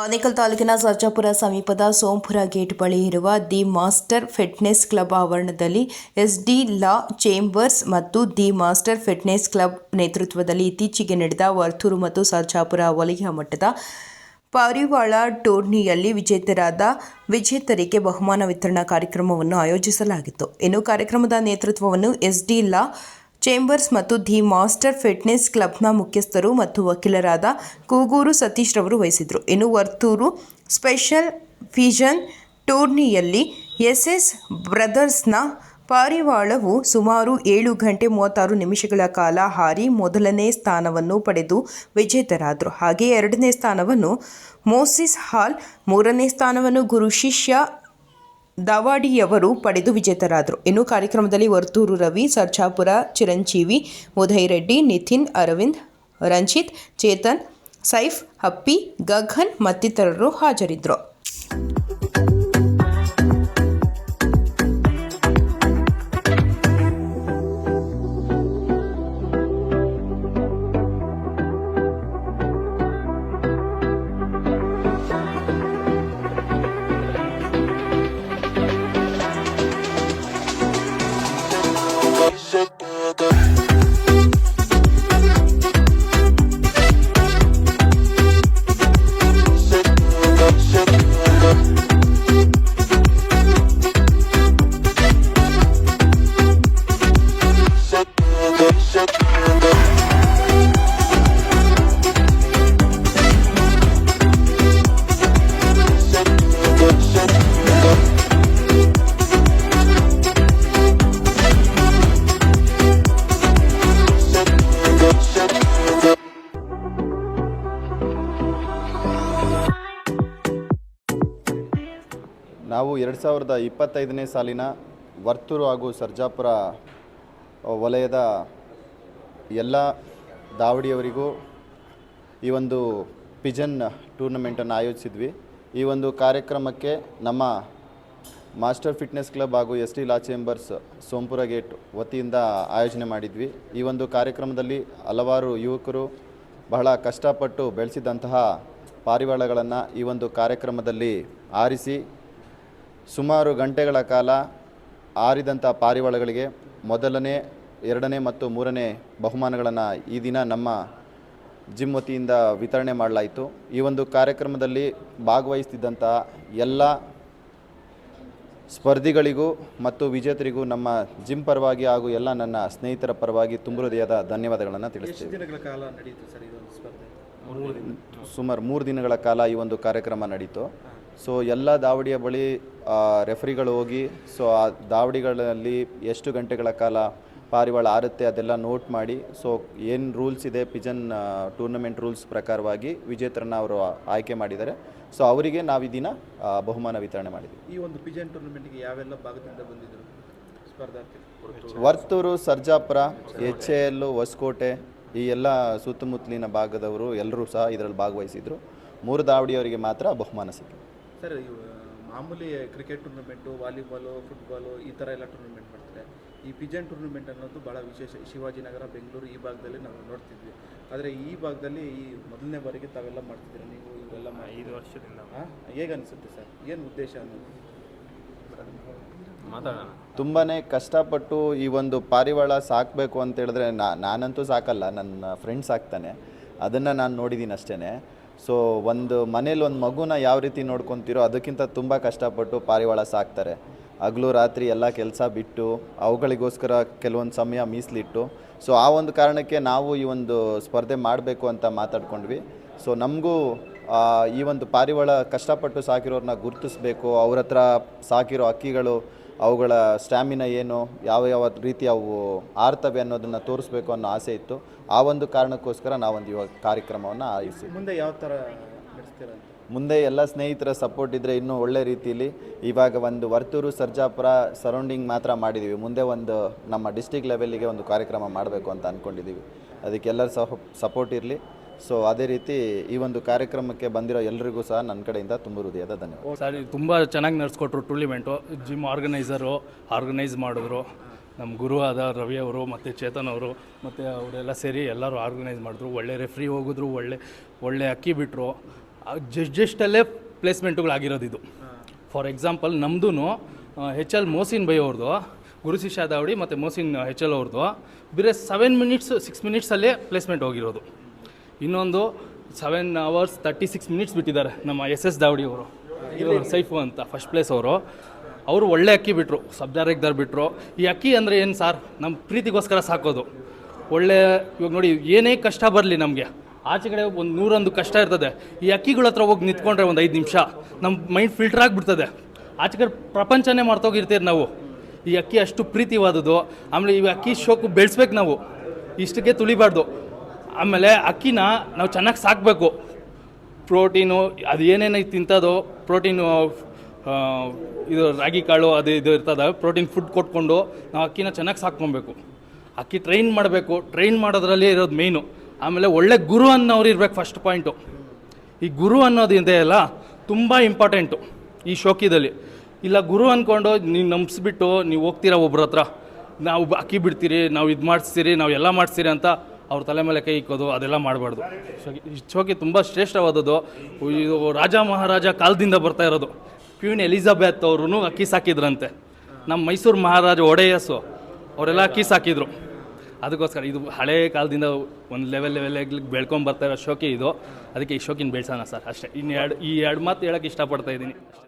ಆನೇಕಲ್ ತಾಲೂಕಿನ ಸರ್ಜಾಪುರ ಸಮೀಪದ ಸೋಂಪುರ ಗೇಟ್ ಬಳಿ ಇರುವ ದಿ ಮಾಸ್ಟರ್ ಫಿಟ್ನೆಸ್ ಕ್ಲಬ್ ಆವರಣದಲ್ಲಿ ಎಸ್ಡಿ ಲಾ ಚೇಂಬರ್ಸ್ ಮತ್ತು ದಿ ಮಾಸ್ಟರ್ ಫಿಟ್ನೆಸ್ ಕ್ಲಬ್ ನೇತೃತ್ವದಲ್ಲಿ ಇತ್ತೀಚೆಗೆ ನಡೆದ ವರ್ತೂರು ಮತ್ತು ಸರ್ಜಾಪುರ ವಲಯ ಮಟ್ಟದ ಪಾರಿವಾಳ ಟೂರ್ನಿಯಲ್ಲಿ ವಿಜೇತರಾದ ವಿಜೇತರಿಗೆ ಬಹುಮಾನ ವಿತರಣಾ ಕಾರ್ಯಕ್ರಮವನ್ನು ಆಯೋಜಿಸಲಾಗಿತ್ತು. ಇನ್ನು ಕಾರ್ಯಕ್ರಮದ ನೇತೃತ್ವವನ್ನು ಎಸ್ಡಿ ಲಾ ಚೇಂಬರ್ಸ್ ಮತ್ತು ದಿ ಮಾಸ್ಟರ್ ಫಿಟ್ನೆಸ್ ಕ್ಲಬ್ನ ಮುಖ್ಯಸ್ಥರು ಮತ್ತು ವಕೀಲರಾದ ಕೂಗೂರು ಸತೀಶ್ ರವರು ವಹಿಸಿದರು ಇನ್ನು ವರ್ತೂರು ಸ್ಪೆಷಲ್ ಫಿಷನ್ ಟೂರ್ನಿಯಲ್ಲಿ ಎಸ್ ಎಸ್ ಬ್ರದರ್ಸ್ನ ಪಾರಿವಾಳವು ಸುಮಾರು ಏಳು ಗಂಟೆ ಮೂವತ್ತಾರು ನಿಮಿಷಗಳ ಕಾಲ ಹಾರಿ ಮೊದಲನೇ ಸ್ಥಾನವನ್ನು ಪಡೆದು ವಿಜೇತರಾದರು. ಹಾಗೆಯೇ ಎರಡನೇ ಸ್ಥಾನವನ್ನು ಮೋಸಿಸ್ ಹಾಲ್ ಮೂರನೇ ಸ್ಥಾನವನ್ನು ಗುರು ಶಿಷ್ಯ ದವಾಡಿಯವರು ಪಡೆದು ವಿಜೇತರಾದರು. ಇನ್ನು ಕಾರ್ಯಕ್ರಮದಲ್ಲಿ ವರ್ತೂರು ರವಿ, ಸರ್ಜಾಪುರ ಚಿರಂಜೀವಿ, ಉದಯ್ ರೆಡ್ಡಿ, ನಿತಿನ್, ಅರವಿಂದ್, ರಂಜಿತ್, ಚೇತನ್, ಸೈಫ್, ಹಪ್ಪಿ, ಗಗನ್ ಮತ್ತಿತರರು ಹಾಜರಿದ್ದರು. ನಾವು ಎರಡು ಸಾವಿರದ ಇಪ್ಪತ್ತೈದನೇ ಸಾಲಿನ ವರ್ತೂರು ಹಾಗೂ ಸರ್ಜಾಪುರ ವಲಯದ ಎಲ್ಲ ದಾವಡಿಯವರಿಗೂ ಈ ಒಂದು ಪಿಜನ್ ಟೂರ್ನಮೆಂಟನ್ನು ಆಯೋಜಿಸಿದ್ವಿ. ಈ ಒಂದು ಕಾರ್ಯಕ್ರಮಕ್ಕೆ ನಮ್ಮ ಮಾಸ್ಟರ್ ಫಿಟ್ನೆಸ್ ಕ್ಲಬ್ ಹಾಗೂ S T law chambers Sompura gate ವತಿಯಿಂದ ಆಯೋಜನೆ ಮಾಡಿದ್ವಿ. ಈ ಒಂದು ಕಾರ್ಯಕ್ರಮದಲ್ಲಿ ಹಲವಾರು ಯುವಕರು ಬಹಳ ಕಷ್ಟಪಟ್ಟು ಬೆಳೆಸಿದಂತಹ ಪಾರಿವಾಳಗಳನ್ನು ಈ ಒಂದು ಕಾರ್ಯಕ್ರಮದಲ್ಲಿ ಆರಿಸಿ ಸುಮಾರು ಗಂಟೆಗಳ ಕಾಲ ಆರಿದಂಥ ಪಾರಿವಾಳಗಳಿಗೆ ಮೊದಲನೇ ಎರಡನೇ ಮತ್ತು ಮೂರನೇ ಬಹುಮಾನಗಳನ್ನು ಈ ದಿನ ನಮ್ಮ ಜಿಮ್ ವತಿಯಿಂದ ವಿತರಣೆ ಮಾಡಲಾಯಿತು. ಈ ಒಂದು ಕಾರ್ಯಕ್ರಮದಲ್ಲಿ ಭಾಗವಹಿಸ್ತಿದ್ದಂಥ ಎಲ್ಲ ಸ್ಪರ್ಧಿಗಳಿಗೂ ಮತ್ತು ವಿಜೇತರಿಗೂ ನಮ್ಮ ಜಿಮ್ ಪರವಾಗಿ ಹಾಗೂ ಎಲ್ಲ ನನ್ನ ಸ್ನೇಹಿತರ ಪರವಾಗಿ ತುಂಬ ಹೃದಯದ ಧನ್ಯವಾದಗಳನ್ನು ತಿಳಿಸ್ತೀವಿ. ದಿನಗಳ ಕಾಲ ನಡೆಯಿತು ಸರ್ ಇದೊಂದು ಸ್ಪರ್ಧೆ? ಸುಮಾರು ಮೂರು ದಿನಗಳ ಕಾಲ ಈ ಒಂದು ಕಾರ್ಯಕ್ರಮ ನಡೀತು. ಸೊ ಎಲ್ಲ ದಾವಡಿಯ ಬಳಿ ರೆಫರಿಗಳು ಹೋಗಿ ಸೊ ಆ ದಾವಡಿಗಳಲ್ಲಿ ಎಷ್ಟು ಗಂಟೆಗಳ ಕಾಲ ಪಾರಿವಾಳ ಆರುತ್ತೆ ಅದೆಲ್ಲ ನೋಟ್ ಮಾಡಿ ಸೊ ಏನು ರೂಲ್ಸ್ ಇದೆ ಪಿಜನ್ ಟೂರ್ನಮೆಂಟ್ ರೂಲ್ಸ್ ಪ್ರಕಾರವಾಗಿ ವಿಜೇತರನ್ನ ಅವರು ಆಯ್ಕೆ ಮಾಡಿದ್ದಾರೆ. ಸೊ ಅವರಿಗೆ ನಾವು ಈ ದಿನ ಬಹುಮಾನ ವಿತರಣೆ ಮಾಡಿದ್ವಿ. ಈ ಒಂದು ಪಿಜನ್ ಟೂರ್ನಮೆಂಟ್ಗೆ ಯಾವೆಲ್ಲ ಭಾಗದಿಂದ ಬಂದಿದ್ದರು ಸ್ಪರ್ಧಾರ್ಥಿ. Varthur Sarjapur H A L Hoskote ಈ ಎಲ್ಲ ಸುತ್ತಮುತ್ತಲಿನ ಭಾಗದವರು ಎಲ್ಲರೂ ಸಹ ಇದರಲ್ಲಿ ಭಾಗವಹಿಸಿದರು. ಮೂರು ದಾವಡಿಯವರಿಗೆ ಮಾತ್ರ ಬಹುಮಾನ ಸಿಕ್ಕಿದೆ. ಸರ್ ಮಾಮೂಲಿ ಕ್ರಿಕೆಟ್ ಟೂರ್ನಮೆಂಟು ವಾಲಿಬಾಲು ಫುಟ್ಬಾಲು ಈ ಥರ ಎಲ್ಲ ಟೂರ್ನಮೆಂಟ್ ಮಾಡ್ತಾರೆ. ಈ ಪಿಜನ್ ಟೂರ್ನಮೆಂಟ್ ಅನ್ನೋದು ಭಾಳ ವಿಶೇಷ. ಶಿವಾಜಿನಗರ ಬೆಂಗಳೂರು ಈ ಭಾಗದಲ್ಲಿ ನಾವು ನೋಡ್ತಿದ್ವಿ. ಆದರೆ ಈ ಭಾಗದಲ್ಲಿ ಈ ಮೊದಲನೇ ಬಾರಿಗೆ ತಾವೆಲ್ಲ ಮಾಡ್ತಿದ್ದೀರಾ? ನೀವು ಇವೆಲ್ಲ ಐದು ವರ್ಷದಿಂದ. ಹೇಗೆ ಅನಿಸುತ್ತೆ ಸರ್? ಏನು ಉದ್ದೇಶ ಅನ್ನೋದು? ತುಂಬಾ ಕಷ್ಟಪಟ್ಟು ಈ ಒಂದು ಪಾರಿವಾಳ ಸಾಕಬೇಕು ಅಂತ ಹೇಳಿದ್ರೆ ನಾ ನಾನಂತೂ ಸಾಕಲ್ಲ. ನನ್ನ ಫ್ರೆಂಡ್ ಸಾಕ್ತಾನೆ. ಅದನ್ನು ನಾನು ನೋಡಿದ್ದೀನಿ ಅಷ್ಟೇ ಸೊ ಒಂದು ಮನೇಲಿ ಒಂದು ಮಗುನ ಯಾವ ರೀತಿ ನೋಡ್ಕೊತೀರೋ ಅದಕ್ಕಿಂತ ತುಂಬ ಕಷ್ಟಪಟ್ಟು ಪಾರಿವಾಳ ಸಾಕ್ತಾರೆ ಹಗಲು, ರಾತ್ರಿ ಎಲ್ಲ ಕೆಲಸ ಬಿಟ್ಟು ಅವುಗಳಿಗೋಸ್ಕರ ಕೆಲವೊಂದು ಸಮಯ ಮೀಸಲಿಟ್ಟು. ಸೊ ಆ ಒಂದು ಕಾರಣಕ್ಕೆ ನಾವು ಈ ಒಂದು ಸ್ಪರ್ಧೆ ಮಾಡಬೇಕು ಅಂತ ಮಾತಾಡ್ಕೊಂಡ್ವಿ. ಸೊ ನಮಗೂ ಈ ಒಂದು ಪಾರಿವಾಳ ಕಷ್ಟಪಟ್ಟು ಸಾಕಿರೋರನ್ನ ಗುರುತಿಸಬೇಕು ಅವ್ರ ಹತ್ರ ಸಾಕಿರೋ ಅಕ್ಕಿಗಳು ಅವುಗಳ ಸ್ಟ್ಯಾಮಿನಾ ಏನು ಯಾವ ಯಾವ ರೀತಿ ಅವು ಆರ್ತವೆ ಅನ್ನೋದನ್ನು ತೋರಿಸ್ಬೇಕು ಅನ್ನೋ ಆಸೆ ಇತ್ತು. ಆ ಒಂದು ಕಾರಣಕ್ಕೋಸ್ಕರ ನಾವೊಂದು ಇವಾಗ ಕಾರ್ಯಕ್ರಮವನ್ನು ಆಯೋಜಿಸಿ ಮುಂದೆ ಯಾವ ಥರ ಮುಂದೆ ಎಲ್ಲ ಸ್ನೇಹಿತರ ಸಪೋರ್ಟ್ ಇದ್ದರೆ ಇನ್ನೂ ಒಳ್ಳೆ ರೀತಿಯಲ್ಲಿ ಇವಾಗ ಒಂದು ವರ್ತೂರು ಸರ್ಜಾಪುರ ಸರೌಂಡಿಂಗ್ ಮಾತ್ರ ಮಾಡಿದ್ದೀವಿ ಮುಂದೆ ಒಂದು ನಮ್ಮ ಡಿಸ್ಟಿಕ್ ಲೆವೆಲ್ಲಿಗೆ ಒಂದು ಕಾರ್ಯಕ್ರಮ ಮಾಡಬೇಕು ಅಂತ ಅಂದ್ಕೊಂಡಿದ್ದೀವಿ ಅದಕ್ಕೆಲ್ಲರೂ ಸಹ ಸಪೋರ್ಟ್ ಇರಲಿ. ಸೊ ಅದೇ ರೀತಿ ಈ ಒಂದು ಕಾರ್ಯಕ್ರಮಕ್ಕೆ ಬಂದಿರೋ ಎಲ್ಲರಿಗೂ ಸಹ ನನ್ನ ಕಡೆಯಿಂದ ತುಂಬ ಹೃದಯದ ಧನ್ಯವಾದ. ಸರ್, ತುಂಬ ಚೆನ್ನಾಗಿ ನಡೆಸ್ಕೊಟ್ರು ಟೂರ್ನಿಮೆಂಟು. ಜಿಮ್ ಆರ್ಗನೈಸರು, ಆರ್ಗನೈಸ್ ಮಾಡಿದ್ರು. ನಮ್ಮ ಗುರು ಆದ ರವಿ ಅವರು ಮತ್ತು ಚೇತನ್ ಅವರು, ಮತ್ತು ಅವರೆಲ್ಲ ಸೇರಿ ಎಲ್ಲರೂ ಆರ್ಗನೈಸ್ ಮಾಡಿದ್ರು. ಒಳ್ಳೆ ರೆಫ್ರಿ ಹೋಗಿದ್ರು, ಒಳ್ಳೆ ಒಳ್ಳೆ ಅಕ್ಕಿ ಬಿಟ್ಟರು ಜಸ್ಟಲ್ಲೇ ಪ್ಲೇಸ್ಮೆಂಟುಗಳಾಗಿರೋದಿದು. ಫಾರ್ ಎಕ್ಸಾಂಪಲ್ ನಮ್ಮದು ಹೆಚ್ ಎಲ್ ಮೋಸಿನ್ ಬೈ ಅವ್ರದ್ದು ಗುರು ಶಿಷ್ಯ ದಾವಡಿ ಮತ್ತು ಮೋಸಿನ್ ಹೆಚ್ ಎಲ್ ಅವ್ರದ್ದು ಬೇರೆ ಸೆವೆನ್ ಮಿನಿಟ್ಸ್ ಸಿಕ್ಸ್ ಮಿನಿಟ್ಸಲ್ಲೇ ಪ್ಲೇಸ್ಮೆಂಟ್ ಹೋಗಿರೋದು. ಇನ್ನೊಂದು seven hours thirty six minutes ಬಿಟ್ಟಿದ್ದಾರೆ ನಮ್ಮ ಎಸ್ ಎಸ್ ದಾವಡಿ ಅವರು. ಇವರು ಸೈಫು ಅಂತ ಫಸ್ಟ್ ಪ್ಲೇಸ್ ಅವರು. ಅವರು ಒಳ್ಳೆ ಅಕ್ಕಿ ಬಿಟ್ಟರು ಸಬ್ಜಾರೆಗ್ದಾರ್ ಬಿಟ್ಟರು ಈ ಅಕ್ಕಿ ಅಂದರೆ ಏನು ಸಾರ್? ನಮ್ಮ ಪ್ರೀತಿಗೋಸ್ಕರ ಸಾಕೋದು. ಒಳ್ಳೆ ಇವಾಗ ನೋಡಿ ಏನೇ ಕಷ್ಟ ಬರಲಿ ನಮಗೆ ಆಚೆ ಕಡೆ ಒಂದು ನೂರೊಂದು ಕಷ್ಟ ಇರ್ತದೆ. ಈ ಅಕ್ಕಿಗಳ ಹತ್ರ ಹೋಗಿ ನಿಂತ್ಕೊಂಡ್ರೆ ಒಂದು ಐದು ನಿಮಿಷ ನಮ್ಮ ಮೈಂಡ್ ಫಿಲ್ಟರ್ ಆಗಿಬಿಡ್ತದೆ. ಆಚೆ ಕಡೆ ಪ್ರಪಂಚನೇ ಮರ್ತೋಗಿರ್ತೀರಿ ನಾವು. ಈ ಅಕ್ಕಿ ಅಷ್ಟು ಪ್ರೀತಿವಾದದ್ದು. ಆಮೇಲೆ ಈ ಅಕ್ಕಿ ಶೋಕು ಬೆಳೆಸ್ಬೇಕು ನಾವು. ಇಷ್ಟಕ್ಕೆ ತುಳಿಬಾರ್ದು. ಆಮೇಲೆ ಅಕ್ಕಿನ ನಾವು ಚೆನ್ನಾಗಿ ಸಾಕಬೇಕು. ಪ್ರೋಟೀನು ಅದು ಏನೇನು ತಿಂತದೋ ಪ್ರೋಟೀನು ಇದು ರಾಗಿ ಕಾಳು ಅದು ಇದು ಇರ್ತದೆ, ಪ್ರೋಟೀನ್ ಫುಡ್ ಕೊಟ್ಕೊಂಡು ನಾವು ಅಕ್ಕಿನ ಚೆನ್ನಾಗಿ ಸಾಕ್ಕೊಬೇಕು. ಅಕ್ಕಿ ಟ್ರೈನ್ ಮಾಡಬೇಕು, ಟ್ರೈನ್ ಮಾಡೋದ್ರಲ್ಲಿ ಇರೋದು ಮೇಯ್ನು. ಆಮೇಲೆ ಒಳ್ಳೆ ಗುರು ಅನ್ನೋರು ಇರಬೇಕು ಫಸ್ಟ್ ಪಾಯಿಂಟು ಈ ಗುರು ಅನ್ನೋದು ಇದೆಯಲ್ಲ ತುಂಬ ಇಂಪಾರ್ಟೆಂಟು ಈ ಶೋಕಿದಲ್ಲಿ. ಇಲ್ಲ ಗುರು ಅಂದ್ಕೊಂಡು ನೀವು ನಂಬಿಸ್ಬಿಟ್ಟು ನೀವು ಹೋಗ್ತೀರಾ ಒಬ್ರ ಹತ್ರ? ನಾವು ಅಕ್ಕಿ ಬಿಡ್ತೀರಿ, ನಾವು ಇದು ಮಾಡಿಸ್ತೀರಿ, ನಾವು ಎಲ್ಲ ಮಾಡಿಸ್ತೀರಿ ಅಂತ ಅವ್ರ ತಲೆ ಮೇಲೆ ಕೈ ಇಕ್ಕೋದು, ಅದೆಲ್ಲ ಮಾಡಬಾರ್ದು. ಶೋಕಿ ತುಂಬ ಶ್ರೇಷ್ಠವಾದದ್ದು, ಇದು ರಾಜ ಮಹಾರಾಜ ಕಾಲದಿಂದ ಬರ್ತಾ ಇರೋದು. ಕ್ಯೂನ್ ಎಲಿಜಬೆತ್ ಅವ್ರೂ ಅಕ್ಕಿ ಸಾಕಿದ್ರಂತೆ ನಮ್ಮ ಮೈಸೂರು ಮಹಾರಾಜ ಒಡೆಯಸು ಅವರೆಲ್ಲ ಅಕ್ಕಿ ಸಾಕಿದ್ರು ಅದಕ್ಕೋಸ್ಕರ ಇದು ಹಳೇ ಕಾಲದಿಂದ ಒಂದು ಲೆವೆಲ್ ಲೆವೆಲ್ ಬೆಳ್ಕೊಂಡು ಬರ್ತಾ ಇರೋ ಶೋಕಿ ಇದು. ಅದಕ್ಕೆ ಈ ಶೋಕಿನ ಬೆಳೆಸೋಣ ಸರ್, ಅಷ್ಟೇ. ಇನ್ನು ಎರಡು, ಈ ಎರಡು ಮಾತು ಹೇಳೋಕ್ಕೆ ಇಷ್ಟಪಡ್ತಾ ಇದ್ದೀನಿ.